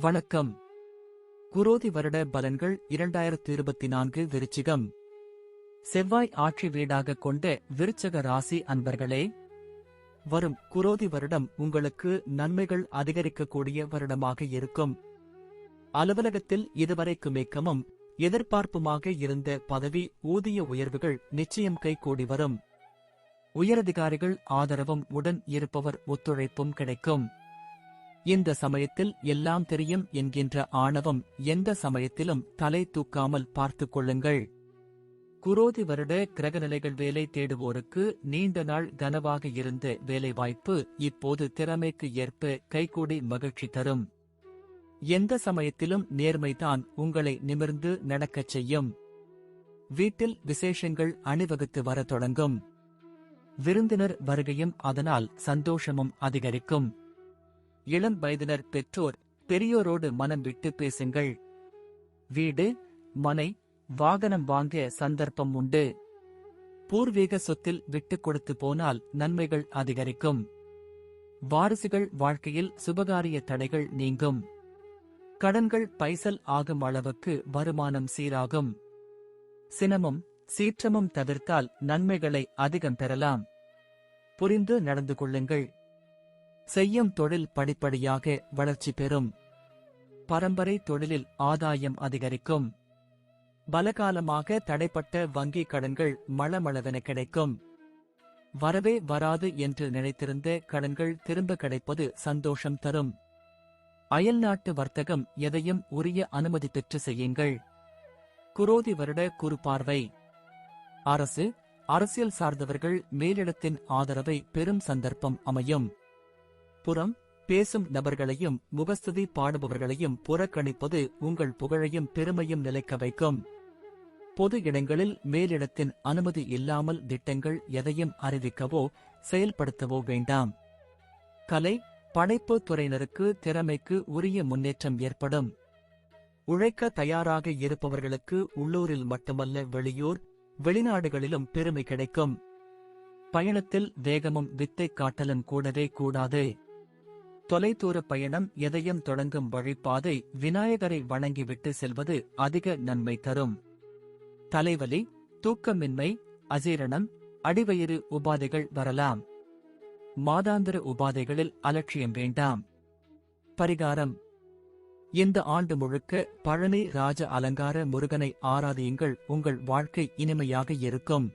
வணக்கம். குரோதி வருட பலன்கள் இரண்டாயிரத்து இருபத்தி நான்கு விருச்சிகம். செவ்வாய் ஆட்சி வீடாக கொண்ட விருச்சக ராசி அன்பர்களே வரும் குரோதி வருடம் உங்களுக்கு நன்மைகள் அதிகரிக்கக்கூடிய வருடமாக இருக்கும். அலுவலகத்தில் இதுவரைக்கும் மேக்கமும் எதிர்பார்ப்புமாக இருந்த பதவி ஊதிய உயர்வுகள் நிச்சயம் கைகூடி வரும். உயரதிகாரிகள் ஆதரவும் உடன் இருப்பவர் ஒத்துழைப்பும் கிடைக்கும். இந்த சமயத்தில் எல்லாம் தெரியும் என்கின்ற ஆணவம் எந்த சமயத்திலும் தலை தூக்காமல் பார்த்துக் கொள்ளுங்கள். குரோதி வருட கிரகநிலைகள் வேலை தேடுவோருக்கு நீண்ட நாள் கனவாக இருந்த வேலைவாய்ப்பு இப்போது திறமைக்கு ஏற்ப கைகூடி மகிழ்ச்சி தரும். எந்த சமயத்திலும் நேர்மைதான் உங்களை நிமிர்ந்து நடக்கச் செய்யும். வீட்டில் விசேஷங்கள் அணிவகுத்து வரத் தொடங்கும். விருந்தினர் வருகையும் அதனால் சந்தோஷமும் அதிகரிக்கும். இளம் வயதினர் பெற்றோர் பெரியோரோடு மனம் விட்டு பேசுங்கள். வீடு மனை வாகனம் வாங்க சந்தர்ப்பம் உண்டு. பூர்வீக சொத்தில் விட்டுக் கொடுத்து போனால் நன்மைகள் அதிகரிக்கும். வாரிசுகள் வாழ்க்கையில் சுபகாரிய தடைகள் நீங்கும். கடன்கள் பைசல் ஆகும் அளவுக்கு வருமானம் சீராகும். சினமும் சீற்றமும் தவிர்த்தால் நன்மைகளை அதிகம் பெறலாம். புரிந்து நடந்து கொள்ளுங்கள். செய்யும் தொழில் படிப்படியாக வளர்ச்சி பெறும். பரம்பரை தொழிலில் ஆதாயம் அதிகரிக்கும். பலகாலமாக தடைப்பட்ட வங்கி கடன்கள் மளமளவென கிடைக்கும். வரவே வராது என்று நினைத்திருந்த கடன்கள் திரும்ப கிடைப்பது சந்தோஷம் தரும். அயல்நாட்டு வர்த்தகம் எதையும் உரிய அனுமதி பெற்று செய்யுங்கள். குரோதி வருட குறுபார்வை அரசு அரசியல் சார்ந்தவர்கள் மேலிடத்தின் ஆதரவை பெரும் சந்தர்ப்பம் அமையும். புறம் பேசும் நபர்களையும் முகஸ்துதி பாடுபவர்களையும் புறக்கணிப்பது உங்கள் புகழையும் பெருமையும் நிலைக்க வைக்கும். பொது இடங்களில் மேலிடத்தின் அனுமதி இல்லாமல் திட்டங்கள் எதையும் அறிவிக்கவோ செயல்படுத்தவோ வேண்டாம். கலை படைப்பு துறையினருக்கு திறமைக்கு உரிய முன்னேற்றம் ஏற்படும். உழைக்க தயாராக இருப்பவர்களுக்கு உள்ளூரில் மட்டுமல்ல வெளியூர் வெளிநாடுகளிலும் பெருமை கிடைக்கும். பயணத்தில் வேகமும் வித்தை காட்டலும் கூடவே கூடாது. தொலைதூர பயணம் எதையும் தொடங்கும் வழிபாதை விநாயகரை வணங்கிவிட்டு செல்வது அதிக நன்மை தரும். தலைவலி தூக்கமின்மை அசீரணம் அடிவயிறு உபாதைகள் வரலாம். மாதாந்திர உபாதைகளில் அலட்சியம் வேண்டாம். பரிகாரம். இந்த ஆண்டு முழுக்க பழனி ராஜ அலங்கார முருகனை ஆராதியுங்கள் உங்கள் வாழ்க்கை இனிமையாக இருக்கும்.